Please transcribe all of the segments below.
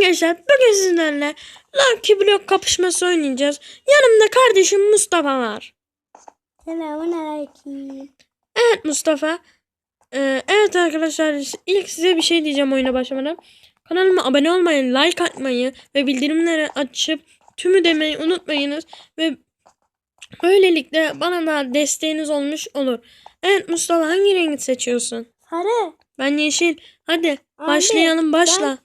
Gençler bugün sizlerle Lucky Block kapışması oynayacağız. Yanımda kardeşim Mustafa var. Selamun aleyküm. Evet Mustafa. Ee, evet arkadaşlar ilk size bir şey diyeceğim oyuna başlamadan. Kanalıma abone olmayı, like atmayı ve bildirimleri açıp tümü demeyi unutmayınız. Ve böylelikle bana da desteğiniz olmuş olur. Evet Mustafa hangi rengi seçiyorsun? Sarı. Ben yeşil. Hadi Abi, başlayalım başla. Ben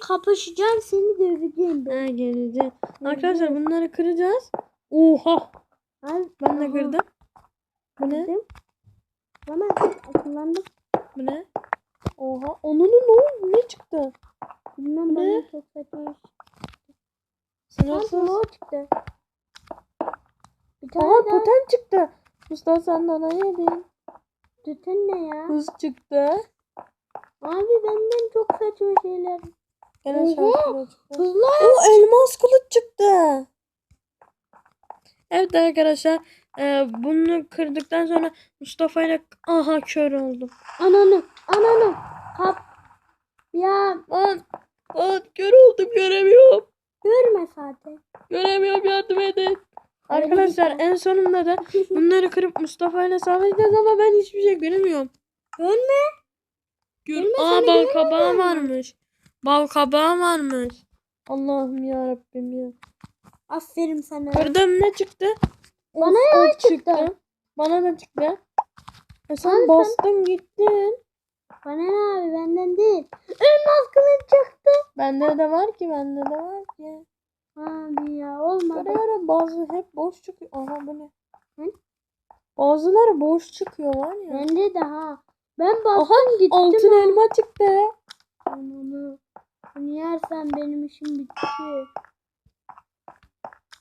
kapışacağım seni döveceğim ben. Ha geleceğim. Arkadaşlar bunları kıracağız. Oha. Abi, Ben de kırdım. Bu ne? Ama kullandım. Bu ne? Oha. Onun ne, ne çıktı? Bilmem Ne? bana çok saçma. Sınırsız. Nasıl o çıktı? Bir tane Aha daha çıktı. Mustafa sen de ona yedin. tüten ne ya? Hız çıktı. Abi benden çok saçma şeyler. Hızlı. O elmas kılıç çıktı. Evet arkadaşlar. e, bunu kırdıktan sonra Mustafa ile aha kör oldum. Ananı. Ananı. Kap. Ya Lan, lan kör oldum göremiyorum. görme zaten. Göremiyorum yardım edin. Arkadaşlar en sonunda da bunları kırıp Mustafa ile savaşacağız ama ben hiçbir şey göremiyorum. Görme. Gör Aa seni bal göremiyorum. kabağı varmış. Bal kabağı varmış. Allah'ım ya Rabbim ya. Aferin sana. Kırdım ne çıktı? Bana yay ok çıktı. Bana da çıktı. E sen Abi sen- bastın gittin. Bana ne abi benden değil. Elmas kılıç çıktı. Bende de var ki bende de var ki. Abi ya olmadı. Görüyorum bazı hep boş çıkıyor. Aha bu ne? Hı? Bazıları boş çıkıyor var ya. Bende de ha. Ben Aha bastım gittim. altın ha. elma çıktı. Ananı. Bunu yersen benim işim bitti.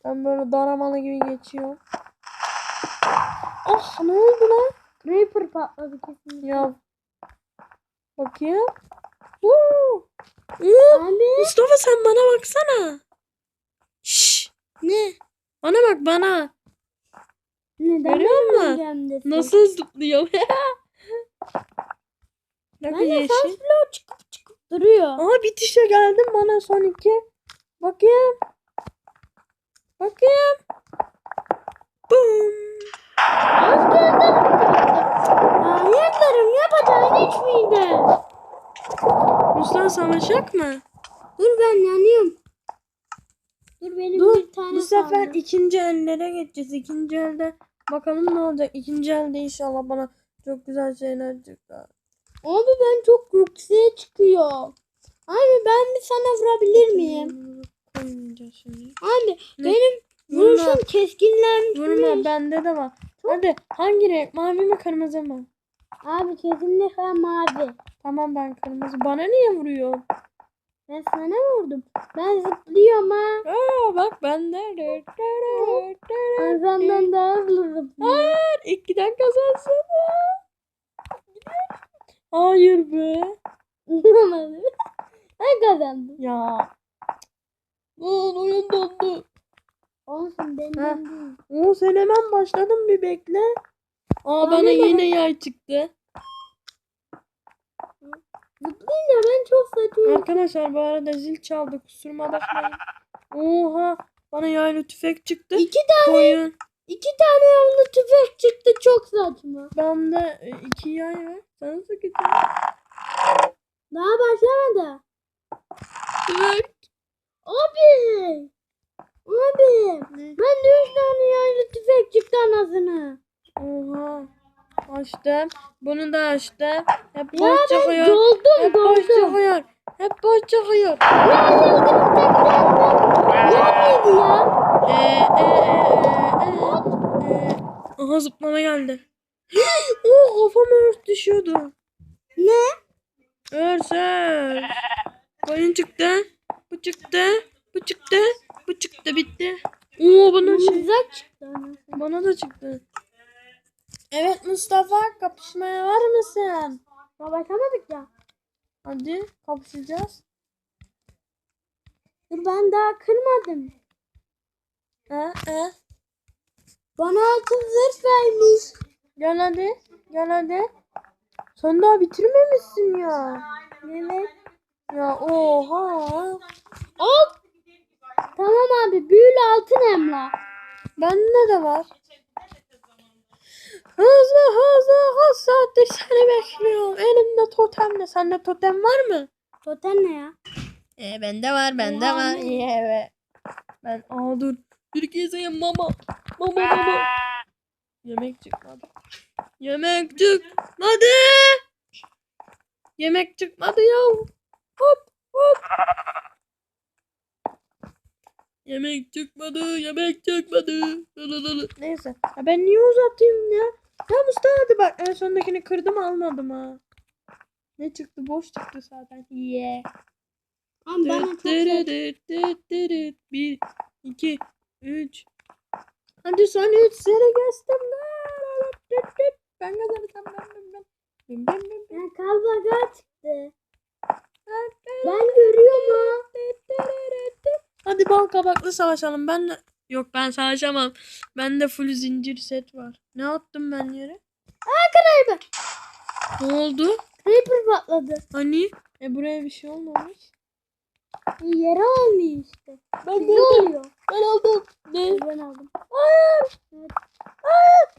Ben böyle daramalı gibi geçiyorum. Ah ne oldu lan? Creeper patladı kesin. Ya. Bakayım. Woo! Oo, Abi. Mustafa sen bana baksana. Şş, ne? Bana bak bana. Neden Görüyor musun? Nasıl zıplıyor? ne Ben de yeşil. çıkıp duruyor. Aha bitişe geldim bana son iki. Bakayım. Bakayım. Boom. Az geldim. Ayaklarım yapacağın hiç miydi? Mustafa savaşacak mı? Dur ben yanıyorum. Dur benim Dur, bir tane Bu sefer kaldı. ikinci ellere geçeceğiz. İkinci elde bakalım ne olacak. İkinci elde inşallah bana çok güzel şeyler çıkar. Abi ben çok yükseğe çıkıyor. Abi ben bir sana vurabilir miyim? Abi Ne? benim Vurma. vuruşum keskinlenmiş. Vurma bende de var. Hadi hangi renk? Mavi mi kırmızı mı? Abi kesinlikle mavi. Tamam ben kırmızı. Bana niye vuruyorsun? Ben sana vurdum. Ben zıplıyorum ha. Aa bak bende. Arkamdan daha hızlı zıplıyorum. Hayır. İkiden kazansın. Hayır be. Ben kazandım. Ya. Lan oyun dondu. Olsun Ha. değil. Oo sen hemen başladın bir bekle. Aa Bana ne? yine yay çıktı. Zıplayınca ben çok saçma. Arkadaşlar bu arada zil çaldı kusuruma bakmayın. Oha bana yaylı tüfek çıktı. İki tane Koyun. İki tane yavru tüfek çıktı çok saçma. Bende e, iki yay var. Sana sıkıntı. Daha başlamadı. Tüfek. Abi. Abi. Ben de üç tane yaylı tüfek çıktı anasını. Oha. Açtım. Bunu da açtım. Hep Ya boş ben çıkıyor. doldum Hep boş doldum. çıkıyor. Hep boş çıkıyor. Ya şimdi tekrar Ya neydi ya? Ee, e, e, e, e, e. Aha zıplama geldi. Oo kafama örs düşüyordu. Ne? Örs örs. Koyun çıktı. Bu çıktı. Bu çıktı. Bu çıktı bitti. Oo bana şey. Çıktı. Bana da çıktı. Evet Mustafa kapışmaya var mısın? Daha başlamadık ya. Hadi kapışacağız. Dur ben daha kırmadım. Ha, ha. Bana altın zırh vermiş. Gel hadi. Gel hadi. Sen daha bitirmemişsin ya. Evet. Ya oha. Hop. Tamam abi büyülü altın emla. Bende de var. Hızlı hızlı hız saattir seni bekliyorum. Elimde totem ne? Sende totem var mı? Totem ne ya? E, bende var bende var. İyi evet. Ben aa dur. Bir gezeyim mama. Mama mama. Yemek çıkmadı. Yemek çıkmadı. Yemek çıkmadı ya. Hop hop. Yemek çıkmadı, yemek çıkmadı. Lalalala. Neyse. Ya ben niye uzatayım ya? Ya Mustafa hadi bak en sondakini kırdım almadım ha. Ne çıktı? Boş çıktı zaten. Yeah. Ama bana çok Bir, iki, üç. Hadi son üç sene geçtim. Ben kazanırsam ben ben ben. Ben ben ben ben. Kalbaga çıktı. Ben görüyorum ha. Hadi bal kabaklı savaşalım. Ben de... Yok ben savaşamam. Bende full zincir set var. Ne attım ben yere? Creeper. Ne oldu? Creeper patladı. Hani? E buraya bir şey olmamış. Yere olmuyor işte. Ben Bize oluyor. Ben aldım. Ne? Ben aldım.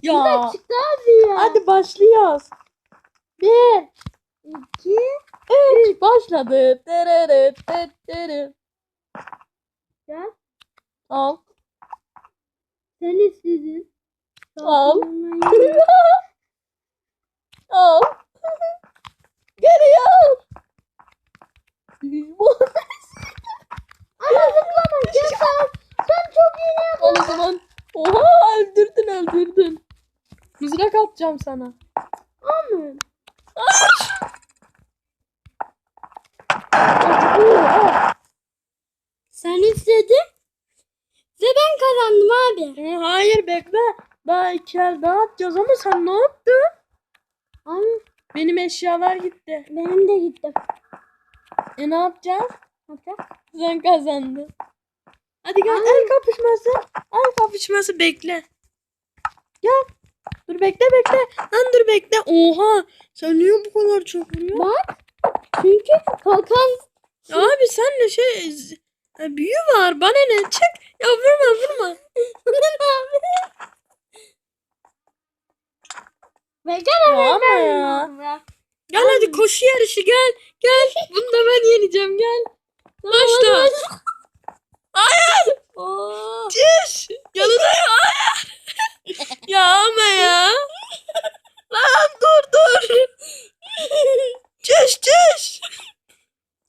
Ya. Bir çıktı abi ya. Hadi başlıyoruz. Bir, İki. üç, başladı. Tereret, tereret. Gel. Al. Sen istedin. Al. Geri al. Ama zıplama. Gel sen. Sen çok iyi yaptın. Al o zaman. Oha öldürdün öldürdün. Mızrak atacağım sana. Ama. Oha. Sen istedin. Ve ben kazandım abi. Ee, Hayır bekle. Daha iki el daha atacağız ama sen ne yaptın? Abi Benim eşyalar gitti. benim de gitti. E ne yapacağız? Ne yapacağız? Sen kazandın. Hadi gel el kapışması. El kapışması bekle. Gel. Dur bekle bekle. Lan dur bekle. Oha. Sen niye bu kadar çok vuruyorsun? Bak. Çünkü kalkan Abi sen de şey ha, büyü var. Bana ne? Çık. Ya vurma vurma. Ve gel Ya ama ya. Gel hadi koşu yarışı gel. Gel. Bunu da ben yeneceğim gel. Başla. Hayır. Oo. Çüş. Yanındayım. Hayır. ya ama ya. Lan dur dur. Çüş çüş.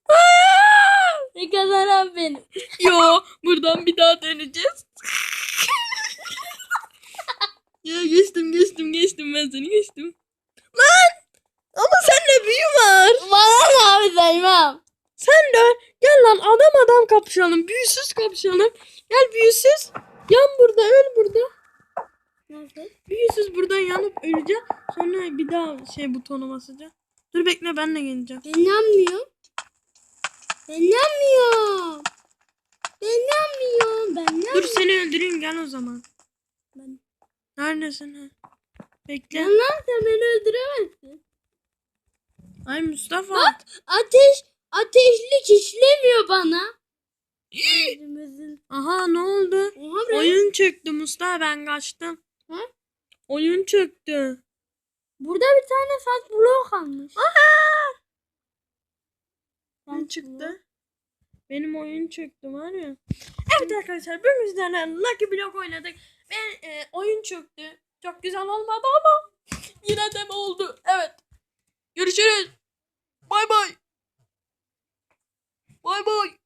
Hayır. Ne kazanan benim. Yo buradan bir daha döneceğiz. Ya geçtim geçtim geçtim ben seni geçtim. Lan! Ama sende büyü var. Bana abi saymam. Sen de gel lan adam adam kapışalım. Büyüsüz kapışalım. Gel büyüsüz. Yan burada öl burada. Nasıl? Büyüsüz buradan yanıp öleceğim. Sonra bir daha şey butona basacağım. Dur bekle ben de geleceğim. Ben inanmıyorum. Ben inanmıyorum. Ben inanmıyorum. Ben Dur inanmıyorum. seni öldüreyim gel o zaman. Ben... Neredesin ha? Bekle. Lan lan sen beni öldüremezsin. Ay Mustafa. Bak ateş ateşlik işlemiyor bana. Aha ne oldu? Oha. Oyun çöktü Mustafa ben kaçtım. Ha? Oyun çöktü. Burada bir tane saç bloğu kalmış. Ne Saç çıktı? Benim oyun çöktü var ya. Evet arkadaşlar bugün sizlerle Lucky Block oynadık. Ve e, oyun çöktü. Çok güzel olmadı ama yine de mi oldu? Evet. Görüşürüz. Bay bay. Bay bay.